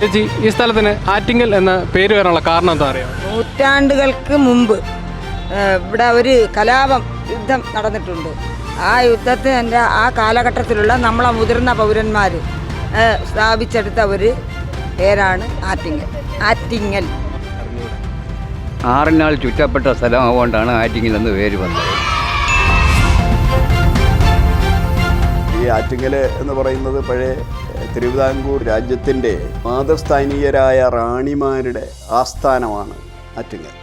ചേച്ചി ഈ സ്ഥലത്തിന് ആറ്റിങ്ങൽ എന്ന പേര് വരാനുള്ള കാരണം എന്താ അറിയാം? നൂറ്റാണ്ടുകൾക്ക് മുമ്പ് ഇവിടെ ഒരു കലാപം യുദ്ധം നടന്നിട്ടുണ്ട്. ആ യുദ്ധത്തിന്റെ ആ കാലഘട്ടത്തിലുള്ള നമ്മളെ മുതിർന്ന പൗരന്മാർ സ്ഥാപിച്ചെടുത്ത ഒരു പേരാണ് ആറ്റിങ്ങൽ. ആറ്റിങ്ങൽ. ആറിനാൽ ചുറ്റപ്പെട്ട സ്ഥലമാകൊണ്ടാണ് ആറ്റിങ്ങൽ എന്ന് പേര് വന്നത്. ഈ ആറ്റിങ്ങൽ എന്ന് പറയുന്നത് പഴയ തിരുവിതാംകൂർ രാജ്യത്തിന്റെ മാതൃസ്ഥാനീയരായ റാണിമാരുടെ ആസ്ഥാനമാണ് ആറ്റിങ്ങൽ.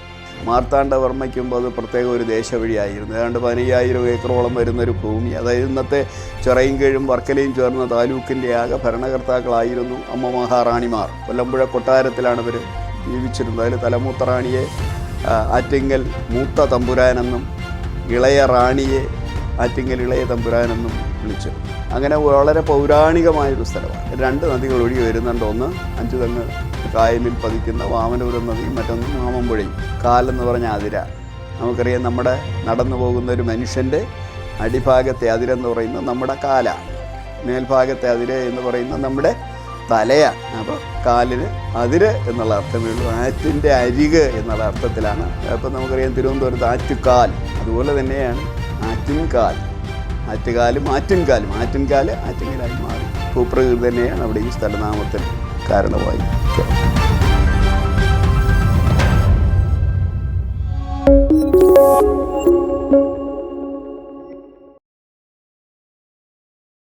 മാർത്താണ്ഡവർമ്മയ്ക്കുമ്പോൾ അത് പ്രത്യേക ഒരു ദേശവഴിയായിരുന്നു. ഏതാണ്ട് പതിനയ്യായിരം ഏക്കറോളം വരുന്നൊരു ഭൂമി. അതായത് ഇന്നത്തെ ചിറയിൻകീഴും വർക്കലയും ചേർന്ന താലൂക്കിന്റെ ആകെ ഭരണകർത്താക്കളായിരുന്നു അമ്മ മഹാറാണിമാർ. കൊല്ലമ്പുഴ കൊട്ടാരത്തിലാണ് ഇവർ ജീവിച്ചിരുന്നത്. അതിൽ തലമൂത്ത റാണിയെ ആറ്റിങ്ങൽ മൂത്ത തമ്പുരാനെന്നും ഇളയ റാണിയെ ആറ്റിങ്ങൽ ഇളയ തമ്പുരാനെന്നും വിളിച്ചു. അങ്ങനെ വളരെ പൗരാണികമായൊരു സ്ഥലമാണ്. രണ്ട് നദികൾ ഒഴുകി വരുന്നുണ്ട്. ഒന്ന് അഞ്ചുതെങ്ങ് കായലിൽ പതിക്കുന്ന വാമനപുരം നദിയും മറ്റൊന്ന് മാമമ്പുഴയും കാലെന്ന് പറഞ്ഞ അതിര. നമുക്കറിയാം നമ്മുടെ നടന്നു പോകുന്ന ഒരു മനുഷ്യന്റെ അടിഭാഗത്തെ അതിരെന്ന് പറയുന്നത് നമ്മുടെ കാലാണ് മേൽഭാഗത്തെ അതിര എന്ന് പറയുന്നത് നമ്മുടെ തലയാണ് അപ്പോൾ കാലിന് അതിര് എന്നുള്ള അർത്ഥമേ ഉള്ളൂ. ആറ്റിന്റെ അരിക് എന്നുള്ള അർത്ഥത്തിലാണ്. അപ്പോൾ നമുക്കറിയാം തിരുവനന്തപുരത്ത് ആറ്റുകാൽ അതുപോലെ തന്നെയാണ് ആറ്റിൻകാൽ ആറ്റുകാലും ആറ്റിൻകാലും ആറ്റിൻകാൽ ആറ്റിൻകാലായി മാറി. ഭൂപ്രകൃതി തന്നെയാണ് അവിടെ ഈ സ്ഥലനാമത്തിന് കാരണമായി